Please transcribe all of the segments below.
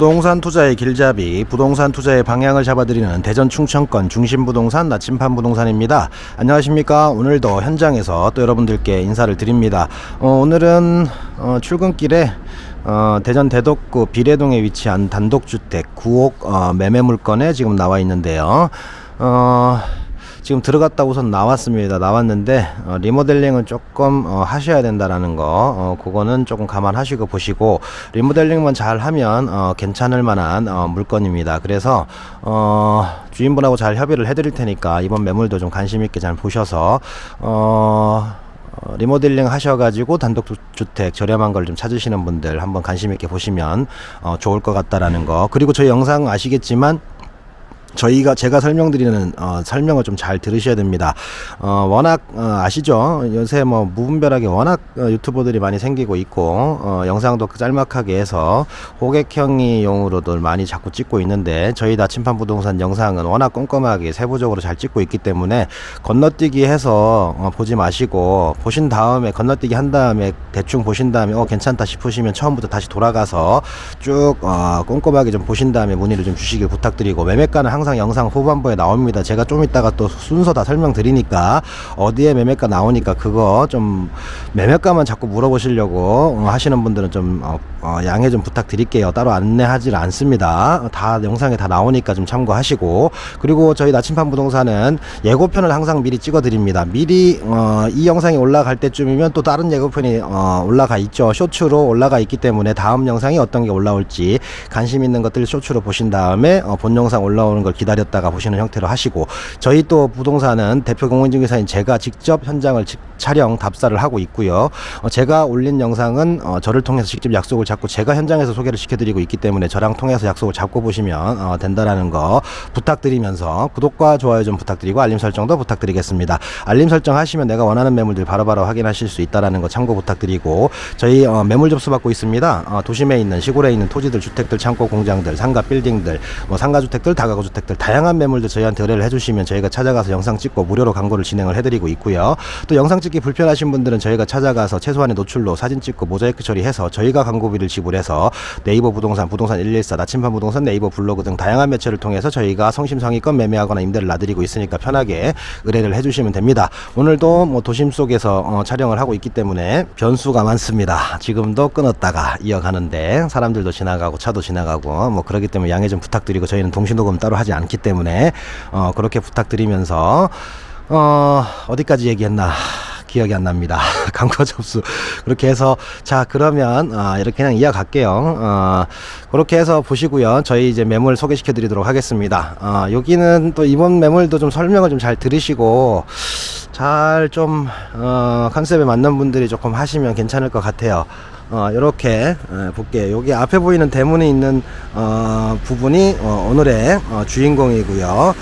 부동산 투자의 길잡이, 부동산 투자의 방향을 잡아드리는 대전 충청권 중심 부동산 나침판 부동산입니다. 안녕하십니까? 오늘도 현장에서 또 여러분들께 인사를 드립니다. 어, 오늘은 어, 출근길에 어, 대전 대덕구 비례동에 위치한 단독주택 9억 어, 매매 물건에 지금 나와 있는데요. 어, 지금 들어갔다 우선 나왔습니다. 나왔는데 어, 리모델링은 조금 어, 하셔야 된다라는 거, 어, 그거는 조금 감안하시고 보시고 리모델링만 잘 하면 어, 괜찮을 만한 어, 물건입니다. 그래서 어, 주인분하고 잘 협의를 해드릴 테니까 이번 매물도 좀 관심 있게 잘 보셔서 어, 어, 리모델링 하셔가지고 단독 주택 저렴한 걸 좀 찾으시는 분들 한번 관심 있게 보시면 어, 좋을 것 같다라는 거. 그리고 저희 영상 아시겠지만 저희가 제가 설명드리는 어, 설명을 좀 잘 들으셔야 됩니다. 어, 워낙 어, 아시죠? 요새 뭐 무분별하게 워낙 어, 유튜버들이 많이 생기고 있고 어, 영상도 짤막하게 해서 호객형이용으로도 많이 자꾸 찍고 있는데 저희 나침판 부동산 영상은 워낙 꼼꼼하게 세부적으로 잘 찍고 있기 때문에 건너뛰기 해서 어, 보지 마시고 보신 다음에 건너뛰기 한 다음에 대충 보신 다음에 어 괜찮다 싶으시면 처음부터 다시 돌아가서 쭉 어, 꼼꼼하게 좀 보신 다음에 문의를 좀 주시길 부탁드리고 매매가는 항상 영상 후반부에 나옵니다. 제가 좀 이따가 또 순서 다 설명드리니까 어디에 매매가 나오니까 그거 좀 매매가만 자꾸 물어보시려고 어, 하시는 분들은 좀 어, 어, 양해 좀 부탁드릴게요. 따로 안내하지 않습니다. 다 영상에 다 나오니까 좀 참고하시고 그리고 저희 나침판 부동산은 예고편을 항상 미리 찍어드립니다. 미리 어, 이 영상이 올라갈 때쯤이면 또 다른 예고편이 어, 올라가 있죠. 쇼츠로 올라가 있기 때문에 다음 영상이 어떤 게 올라올지 관심 있는 것들 쇼츠로 보신 다음에 어, 본 영상 올라오는 걸 기다렸다가 보시는 형태로 하시고 저희 또 부동산은 대표 공인중개사인 제가 직접 현장을 직- 촬영 답사를 하고 있고요. 어, 제가 올린 영상은 어, 저를 통해서 직접 약속을 잡고 제가 현장에서 소개를 시켜드리고 있기 때문에 저랑 통해서 약속을 잡고 보시면 어, 된다라는 거 부탁드리면서 구독과 좋아요 좀 부탁드리고 알림 설정도 부탁드리겠습니다. 알림 설정 하시면 내가 원하는 매물들 바로바로 확인하실 수 있다라는 거 참고 부탁드리고 저희 어, 매물 접수 받고 있습니다. 어, 도심에 있는 시골에 있는 토지들, 주택들, 창고, 공장들, 상가 빌딩들, 뭐 상가 주택들, 다가구 주택 들 다양한 매물들 저희한테 의뢰를 해주시면 저희가 찾아가서 영상 찍고 무료로 광고를 진행을 해드리고 있고요. 또 영상 찍기 불편하신 분들은 저희가 찾아가서 최소한의 노출로 사진 찍고 모자이크 처리해서 저희가 광고비를 지불해서 네이버 부동산, 부동산 114, 나침반 부동산, 네이버 블로그 등 다양한 매체를 통해서 저희가 성심성의껏 매매하거나 임대를 놔드리고 있으니까 편하게 의뢰를 해주시면 됩니다. 오늘도 뭐 도심 속에서 어, 촬영을 하고 있기 때문에 변수가 많습니다. 지금도 끊었다가 이어가는데 사람들도 지나가고 차도 지나가고 뭐 그렇기 때문에 양해 좀 부탁드리고 저희는 동시녹음 따로 하지 않기 때문에 어, 그렇게 부탁드리면서 어, 어디까지 얘기했나 기억이 안 납니다. 광고 접수 그렇게 해서 자 그러면 어, 이렇게 그냥 이어갈게요. 어, 그렇게 해서 보시고요. 저희 이제 매물 소개시켜 드리도록 하겠습니다. 어, 여기는 또 이번 매물도 좀 설명을 좀 잘 들으시고 잘 좀 어, 컨셉에 맞는 분들이 조금 하시면 괜찮을 것 같아요. 어, 이렇게 볼게요. 여기 앞에 보이는 대문이 있는 어, 부분이 어, 오늘의 어, 주인공이고요.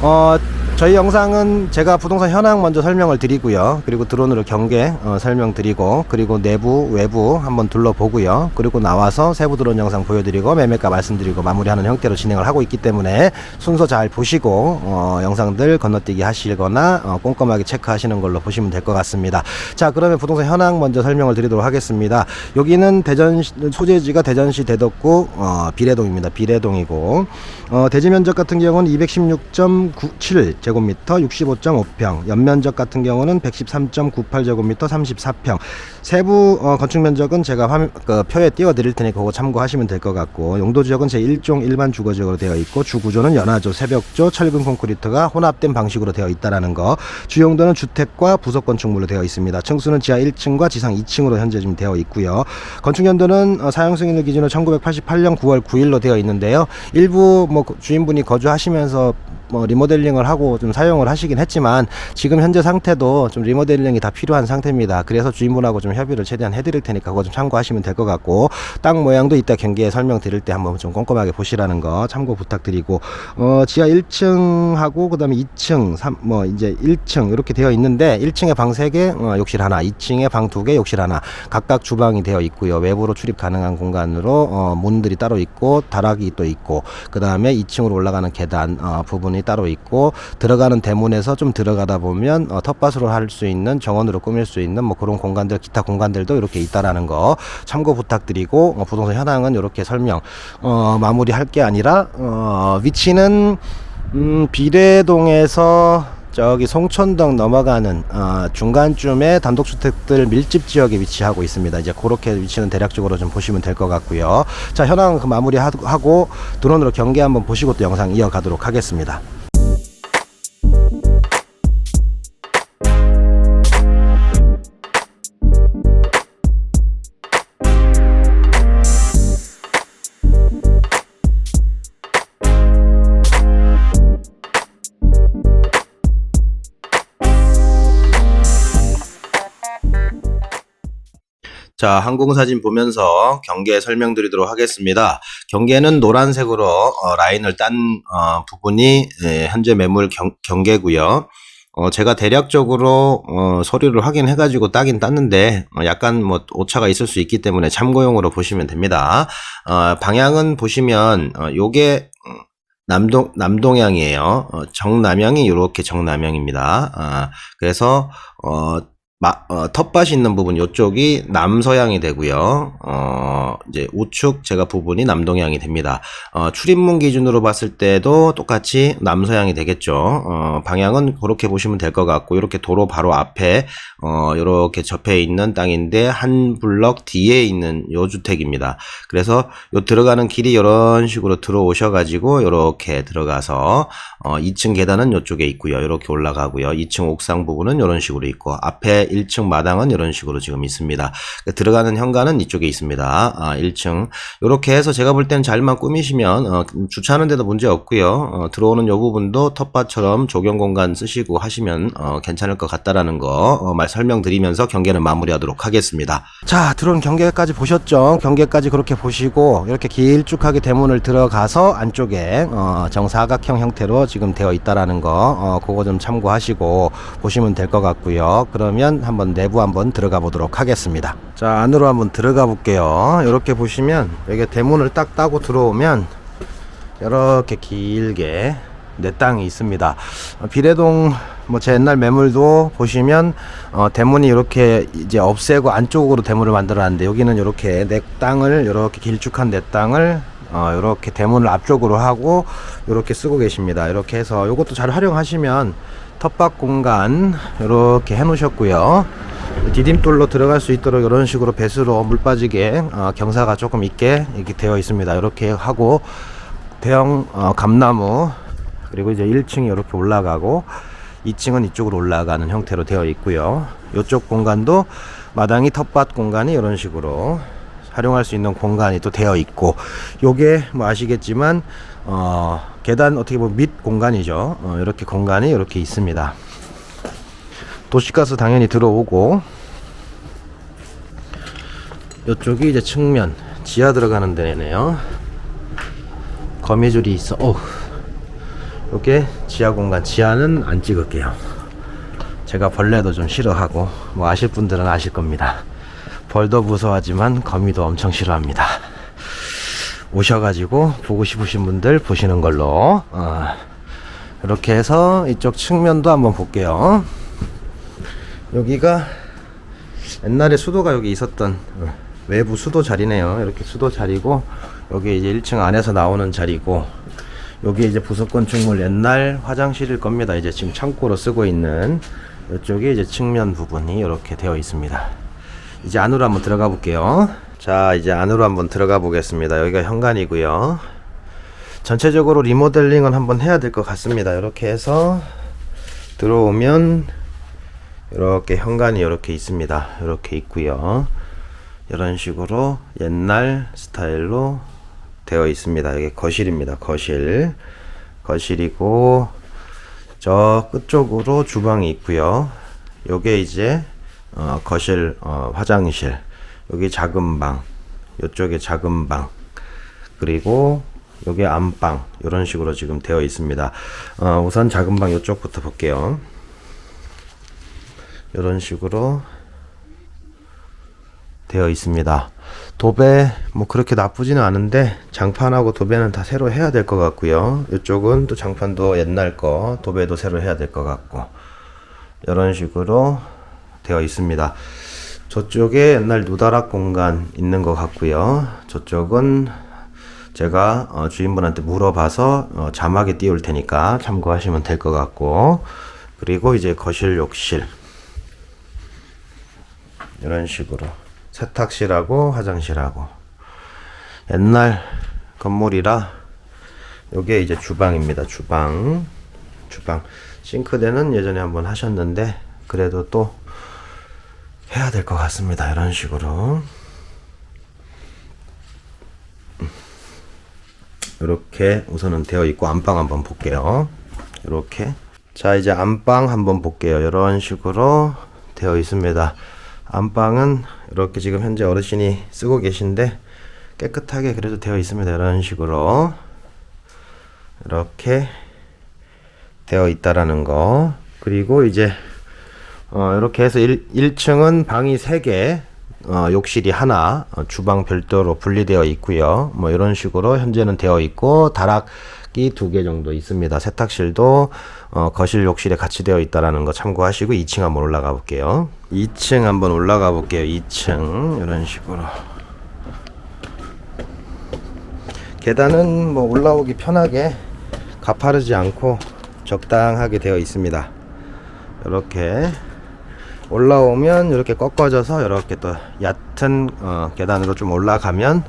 어, 저희 영상은 제가 부동산 현황 먼저 설명을 드리고요. 그리고 드론으로 경계 어, 설명드리고 그리고 내부 외부 한번 둘러보고요. 그리고 나와서 세부 드론 영상 보여드리고 매매가 말씀드리고 마무리하는 형태로 진행을 하고 있기 때문에 순서 잘 보시고 어, 영상들 건너뛰기 하시거나 어, 꼼꼼하게 체크하시는 걸로 보시면 될 것 같습니다. 자 그러면 부동산 현황 먼저 설명을 드리도록 하겠습니다. 여기는 대전 소재지가 대전시 대덕구 어, 비례동입니다. 비례동이고 어, 대지 면적 같은 경우는 216.97 제곱미터 65.5평. 연면적 같은 경우는 113.98 제곱미터 34평. 세부 어, 건축 면적은 제가 화면, 그 표에 띄워 드릴 테니까 그거 참고하시면 될 것 같고 용도 지역은 제 1종 일반 주거 지역으로 되어 있고 주 구조는 연화조 새벽조 철근 콘크리트가 혼합된 방식으로 되어 있다라는 거. 주용도는 주택과 부속 건축물로 되어 있습니다. 층수는 지하 1층과 지상 2층으로 현재 지금 되어 있고요. 건축 연도는 어, 사용 승인을 기준으로 1988년 9월 9일로 되어 있는데요. 일부 뭐 주인분이 거주하시면서 뭐 리모델링을 하고 좀 사용을 하시긴 했지만 지금 현재 상태도 좀 리모델링이 다 필요한 상태입니다. 그래서 주인분하고 좀 협의를 최대한 해드릴 테니까 그거 좀 참고하시면 될 것 같고 땅 모양도 이따 경기에 설명드릴 때 한번 좀 꼼꼼하게 보시라는 거 참고 부탁드리고 어 지하 1층하고 그다음에 2층 3, 뭐 이제 1층 이렇게 되어 있는데 1층에 방 3개 어, 욕실 하나 2층에 방 2개 욕실 하나 각각 주방이 되어 있고요 외부로 출입 가능한 공간으로 어, 문들이 따로 있고 다락이 또 있고 그 다음에 2층으로 올라가는 계단 어, 부분이 따로 있고 들어가는 대문에서 좀 들어가다 보면 어, 텃밭으로 할 수 있는 정원으로 꾸밀 수 있는 뭐 그런 공간들 기타 공간들도 이렇게 있다라는 거 참고 부탁드리고 어, 부동산 현황은 이렇게 설명 어, 마무리할 게 아니라 어, 위치는 음, 비례동에서 저기 송천동 넘어가는 어, 중간쯤에 단독주택들 밀집 지역에 위치하고 있습니다. 이제 그렇게 위치는 대략적으로 좀 보시면 될 것 같고요. 자 현황 그 마무리 하고 드론으로 경계 한번 보시고 또 영상 이어가도록 하겠습니다. 자, 항공사진 보면서 경계 설명드리도록 하겠습니다. 경계는 노란색으로 어, 라인을 딴 어, 부분이 예, 현재 매물 경, 경계고요. 어, 제가 대략적으로 어, 서류를 확인해가지고 따긴 땄는데 어, 약간 뭐 오차가 있을 수 있기 때문에 참고용으로 보시면 됩니다. 어, 방향은 보시면 어, 요게 음, 남동 남동향이에요. 어, 정남향이 이렇게 정남향입니다. 아, 그래서 어, 마, 어, 텃밭이 있는 부분 요쪽이 남서향이 되고요. 어, 이제 우측 제가 부분이 남동향이 됩니다. 어, 출입문 기준으로 봤을 때도 똑같이 남서향이 되겠죠. 어, 방향은 그렇게 보시면 될 것 같고 이렇게 도로 바로 앞에 어, 이렇게 접해 있는 땅인데 한 블럭 뒤에 있는 요 주택입니다. 그래서 요 들어가는 길이 이런 식으로 들어오셔 가지고 이렇게 들어가서 어, 2층 계단은 이쪽에 있고요. 이렇게 올라가고요. 2층 옥상 부분은 이런 식으로 있고 앞에 1층 마당은 이런 식으로 지금 있습니다. 그 들어가는 현관은 이쪽에 있습니다. 아, 1층. 이렇게 해서 제가 볼 때는 잘만 꾸미시면 어, 주차하는 데도 문제 없고요. 어, 들어오는 요 부분도 텃밭처럼 조경 공간 쓰시고 하시면 어, 괜찮을 것 같다라는 거 어, 말 설명드리면서 경계는 마무리하도록 하겠습니다. 자, 들어온 경계까지 보셨죠? 경계까지 그렇게 보시고 이렇게 길쭉하게 대문을 들어가서 안쪽에 어, 정사각형 형태로 지금 되어 있다라는 거 어, 그거 좀 참고하시고 보시면 될 것 같고요. 그러면 한번 내부 한번 들어가 보도록 하겠습니다. 자, 안으로 한번 들어가 볼게요. 이렇게 보시면 여기 대문을 딱 따고 들어오면 이렇게 길게 내 땅이 있습니다. 어, 비례동 뭐 제 옛날 매물도 보시면 어, 대문이 이렇게 이제 없애고 안쪽으로 대문을 만들어놨는데 여기는 이렇게 내 땅을 이렇게 길쭉한 내 땅을 어, 이렇게 대문을 앞쪽으로 하고 이렇게 쓰고 계십니다. 이렇게 해서 이것도 잘 활용하시면 텃밭 공간 이렇게 해 놓으셨고요. 디딤돌로 들어갈 수 있도록 이런 식으로 배수로 물 빠지게 어, 경사가 조금 있게 이렇게 되어 있습니다. 이렇게 하고 대형 어, 감나무 그리고 이제 1층이 이렇게 올라가고 2층은 이쪽으로 올라가는 형태로 되어 있고요. 이쪽 공간도 마당이 텃밭 공간이 이런 식으로 활용할 수 있는 공간이 또 되어 있고 요게 뭐 아시겠지만 어 계단 어떻게 보면 밑 공간이죠. 어, 이렇게 공간이 이렇게 있습니다. 도시가스 당연히 들어오고 이쪽이 이제 측면 지하 들어가는 데네요. 거미줄이 있어. 어. 요게 지하 공간. 지하는 안 찍을게요. 제가 벌레도 좀 싫어하고 뭐 아실 분들은 아실 겁니다. 벌도 무서워하지만 거미도 엄청 싫어합니다. 오셔가지고 보고 싶으신 분들 보시는 걸로 어, 이렇게 해서 이쪽 측면도 한번 볼게요. 여기가 옛날에 수도가 여기 있었던 어, 외부 수도 자리네요. 이렇게 수도 자리고 여기 이제 1층 안에서 나오는 자리고 여기 이제 부속건 충물 옛날 화장실일 겁니다. 이제 지금 창고로 쓰고 있는 이쪽에 이제 측면 부분이 이렇게 되어 있습니다. 이제 안으로 한번 들어가 볼게요. 자, 이제 안으로 한번 들어가 보겠습니다. 여기가 현관이고요. 전체적으로 리모델링은 한번 해야 될 것 같습니다. 이렇게 해서 들어오면 이렇게 현관이 이렇게 있습니다. 이렇게 있고요. 이런 식으로 옛날 스타일로 되어 있습니다. 이게 거실입니다. 거실. 거실이고 저 끝쪽으로 주방이 있고요. 요게 이제 어, 거실 어, 화장실. 여기 작은 방. 요쪽에 작은 방. 그리고 요게 안방. 이런 식으로 지금 되어 있습니다. 어, 우선 작은 방 요쪽부터 볼게요. 이런 식으로 되어 있습니다. 도배 뭐 그렇게 나쁘지는 않은데 장판하고 도배는 다 새로 해야 될 것 같고요. 이쪽은 또 장판도 옛날 거 도배도 새로 해야 될 것 같고 이런 식으로 되어 있습니다. 저쪽에 옛날 누다락 공간 있는 것 같고요. 저쪽은 제가 어, 주인분한테 물어봐서 어, 자막에 띄울 테니까 참고하시면 될 것 같고. 그리고 이제 거실 욕실. 이런 식으로 세탁실하고 화장실하고. 옛날 건물이라 요게 이제 주방입니다. 주방. 주방. 싱크대는 예전에 한번 하셨는데 그래도 또 해야 될 것 같습니다. 이런 식으로. 이렇게 우선은 되어 있고 안방 한번 볼게요. 이렇게. 자 이제 안방 한번 볼게요. 이런 식으로 되어 있습니다. 안방은 이렇게 지금 현재 어르신이 쓰고 계신데 깨끗하게 그래도 되어 있습니다. 이런 식으로. 이렇게 되어 있다라는 거. 그리고 이제 어, 이렇게 해서 1, 1층은 방이 3개 어, 욕실이 하나, 어, 주방 별도로 분리되어 있고요. 뭐 이런 식으로 현재는 되어 있고 다락이 두 개 정도 있습니다. 세탁실도 어, 거실 욕실에 같이 되어 있다라는 거 참고하시고 2층 한번 올라가 볼게요. 2층 한번 올라가 볼게요. 2층 이런 식으로 계단은 뭐 올라오기 편하게 가파르지 않고 적당하게 되어 있습니다. 이렇게 올라오면 이렇게 꺾어져서 이렇게 또 얕은 어, 계단으로 좀 올라가면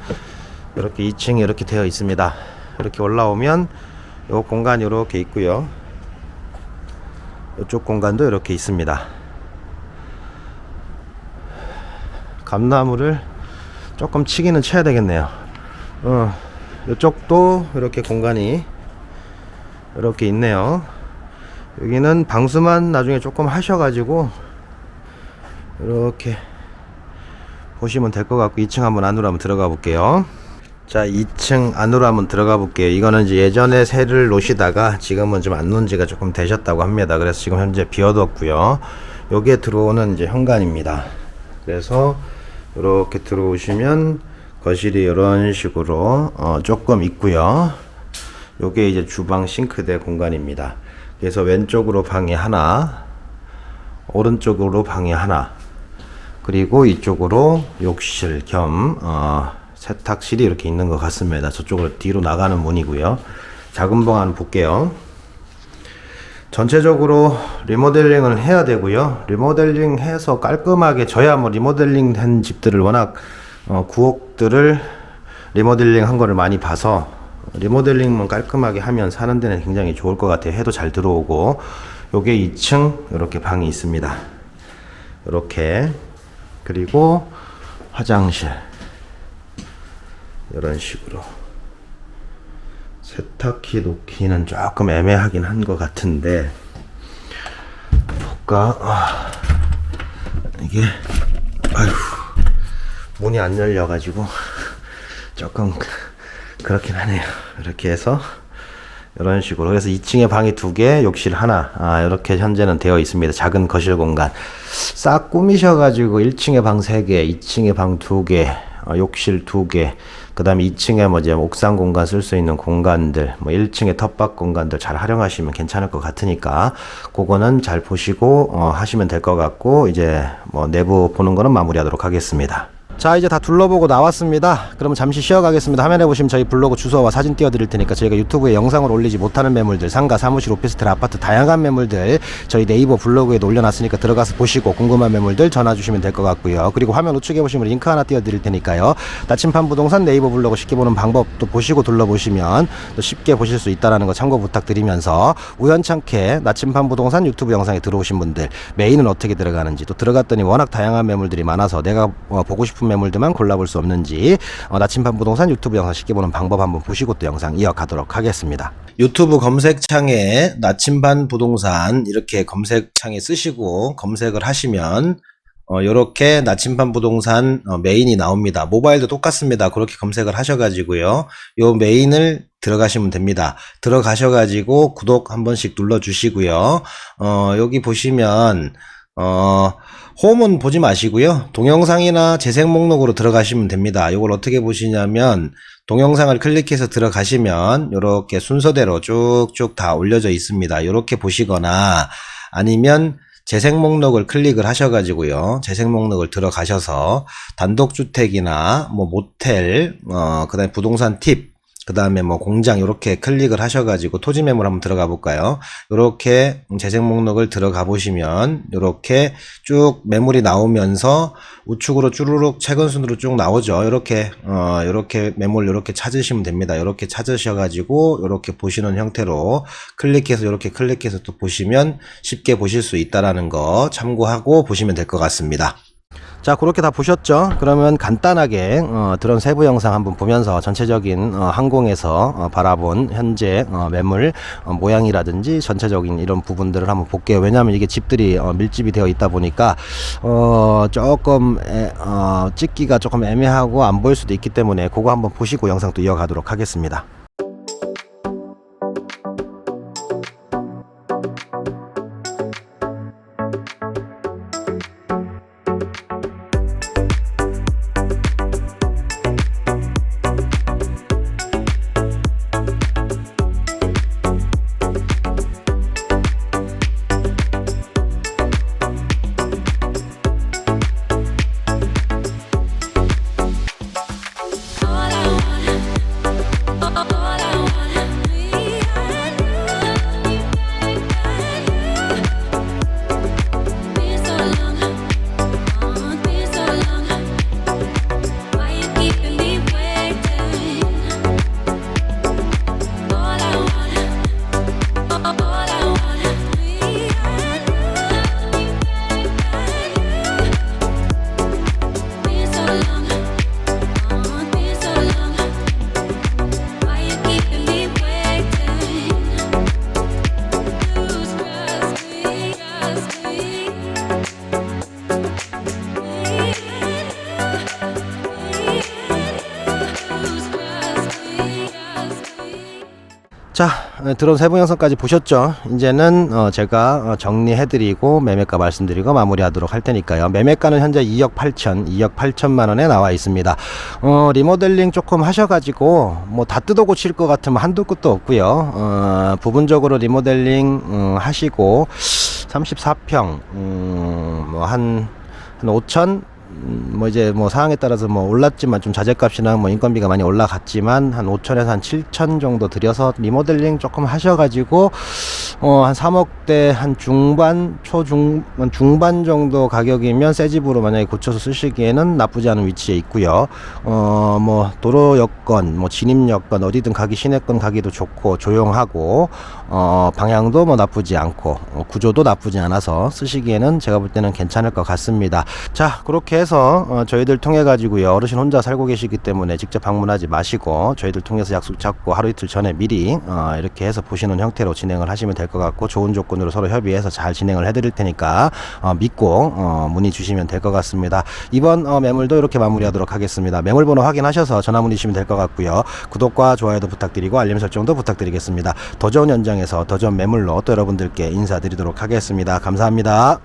이렇게 2층이 이렇게 되어 있습니다. 이렇게 올라오면 요 공간이 이렇게 있고요. 이쪽 공간도 이렇게 있습니다. 감나무를 조금 치기는 쳐야 되겠네요. 어, 이쪽도 이렇게 공간이 이렇게 있네요. 여기는 방수만 나중에 조금 하셔가지고 이렇게 보시면 될 것 같고 2층 한번 안으로 한번 들어가 볼게요. 자 2층 안으로 한번 들어가 볼게요. 이거는 이제 예전에 새를 놓으시다가 지금은 좀 안 놓은 지가 조금 되셨다고 합니다. 그래서 지금 현재 비어뒀고요. 여기에 들어오는 이제 현관입니다. 그래서 이렇게 들어오시면 거실이 이런 식으로 어, 조금 있고요. 요게 이제 주방 싱크대 공간입니다. 그래서 왼쪽으로 방이 하나, 오른쪽으로 방이 하나, 그리고 이쪽으로 욕실 겸 어, 세탁실이 이렇게 있는 것 같습니다. 저쪽으로 뒤로 나가는 문이고요. 작은 방 한번 볼게요. 전체적으로 리모델링을 해야 되고요. 리모델링 해서 깔끔하게 저야 뭐 리모델링 된 집들을 워낙 어, 구옥들을 리모델링 한 거를 많이 봐서 리모델링만 깔끔하게 하면 사는 데는 굉장히 좋을 것 같아요. 해도 잘 들어오고 요게 2층 이렇게 방이 있습니다. 이렇게 그리고 화장실. 이런 식으로. 세탁기 놓기는 조금 애매하긴 한 것 같은데. 볼까? 아, 이게 아휴 문이 안 열려 가지고 조금 그렇긴 하네요. 이렇게 해서 이런 식으로. 그래서 2층에 방이 두 개, 욕실 하나. 아, 이렇게 현재는 되어 있습니다. 작은 거실 공간 싹 꾸미셔가지고 1층에 방 3개, 2층에 방 2개, 어, 욕실 2개, 그 다음에 2층에 뭐 이제 옥상 공간 쓸 수 있는 공간들, 뭐 1층에 텃밭 공간들 잘 활용하시면 괜찮을 것 같으니까 그거는 잘 보시고 어, 하시면 될 것 같고 이제 뭐 내부 보는 거는 마무리하도록 하겠습니다. 자 이제 다 둘러보고 나왔습니다. 그러면 잠시 쉬어가겠습니다. 화면에 보시면 저희 블로그 주소와 사진 띄워드릴 테니까 저희가 유튜브에 영상을 올리지 못하는 매물들 상가 사무실 오피스텔 아파트 다양한 매물들 저희 네이버 블로그에도 올려놨으니까 들어가서 보시고 궁금한 매물들 전화 주시면 될 것 같고요. 그리고 화면 우측에 보시면 링크 하나 띄워드릴 테니까요. 나침판 부동산 네이버 블로그 쉽게 보는 방법도 보시고 둘러보시면 또 쉽게 보실 수 있다라는 거 참고 부탁드리면서 우연찮게 나침판 부동산 유튜브 영상에 들어오신 분들 메인은 어떻게 들어가는지 또 들어갔더니 워낙 다양한 매물들이 많아서 내가 어, 보고 싶은 매물들만 골라볼 수 없는지 어, 나침반 부동산 유튜브 영상 쉽게 보는 방법 한번 보시고 또 영상 이어가도록 하겠습니다. 유튜브 검색창에 나침반 부동산 이렇게 검색창에 쓰시고 검색을 하시면 어, 요렇게 나침반 부동산 어, 메인이 나옵니다. 모바일도 똑같습니다. 그렇게 검색을 하셔가지고요. 요 메인을 들어가시면 됩니다. 들어가셔가지고 구독 한 번씩 눌러주시고요. 어, 여기 보시면 어, 홈은 보지 마시고요. 동영상이나 재생 목록으로 들어가시면 됩니다. 이걸 어떻게 보시냐면 동영상을 클릭해서 들어가시면 이렇게 순서대로 쭉쭉 다 올려져 있습니다. 이렇게 보시거나 아니면 재생 목록을 클릭을 하셔가지고요. 재생 목록을 들어가셔서 단독주택이나 뭐 모텔, 어, 그 다음에 부동산 팁, 그 다음에 뭐 공장 이렇게 클릭을 하셔가지고 토지 매물 한번 들어가 볼까요? 이렇게 재생 목록을 들어가 보시면 이렇게 쭉 매물이 나오면서 우측으로 쭈루룩 최근 순으로 쭉 나오죠. 이렇게 어 이렇게 매물 이렇게 찾으시면 됩니다. 이렇게 찾으셔가지고 이렇게 보시는 형태로 클릭해서 이렇게 클릭해서 또 보시면 쉽게 보실 수 있다라는 거 참고하고 보시면 될 것 같습니다. 자, 그렇게 다 보셨죠? 그러면 간단하게 어, 드론 세부 영상 한번 보면서 전체적인 어, 항공에서 어, 바라본 현재 어, 매물 어, 모양이라든지 전체적인 이런 부분들을 한번 볼게요. 왜냐하면 이게 집들이 어, 밀집이 되어 있다 보니까 어, 조금 에, 어, 찍기가 조금 애매하고 안 보일 수도 있기 때문에 그거 한번 보시고 영상 또 이어가도록 하겠습니다. 드론 세부 영상까지 보셨죠? 이제는 어, 제가 어, 정리해드리고 매매가 말씀드리고 마무리하도록 할 테니까요. 매매가는 현재 2억 8천, 2억 8천만 원에 나와 있습니다. 어, 리모델링 조금 하셔가지고 뭐 다 뜯어 고칠 것 같으면 한도 끝도 없고요. 어, 부분적으로 리모델링 음, 하시고 34평, 음, 뭐한 한 5천 음, 뭐 이제 뭐 상황에 따라서 뭐 올랐지만 좀 자재값이나 뭐 인건비가 많이 올라갔지만 한 5천에서 한 7천 정도 들여서 리모델링 조금 하셔가지고 어 한 3억대 한 중반 초중 한 중반 정도 가격이면 새 집으로 만약에 고쳐서 쓰시기에는 나쁘지 않은 위치에 있고요. 어 뭐 도로 여건 뭐 진입 여건 어디든 가기 시내권 가기도 좋고 조용하고 어 방향도 뭐 나쁘지 않고 어, 구조도 나쁘지 않아서 쓰시기에는 제가 볼 때는 괜찮을 것 같습니다. 자 그렇게 해서 어, 저희들 통해 가지고요 어르신 혼자 살고 계시기 때문에 직접 방문하지 마시고 저희들 통해서 약속 잡고 하루 이틀 전에 미리 어, 이렇게 해서 보시는 형태로 진행을 하시면 될 것 같고 좋은 조건으로 서로 협의해서 잘 진행을 해드릴 테니까 어, 믿고 어, 문의 주시면 될 것 같습니다. 이번 어, 매물도 이렇게 마무리하도록 하겠습니다. 매물 번호 확인하셔서 전화 문의 주시면 될 것 같고요. 구독과 좋아요도 부탁드리고 알림 설정도 부탁드리겠습니다. 더 좋은 현장에서 더 좋은 매물로 또 여러분들께 인사드리도록 하겠습니다. 감사합니다.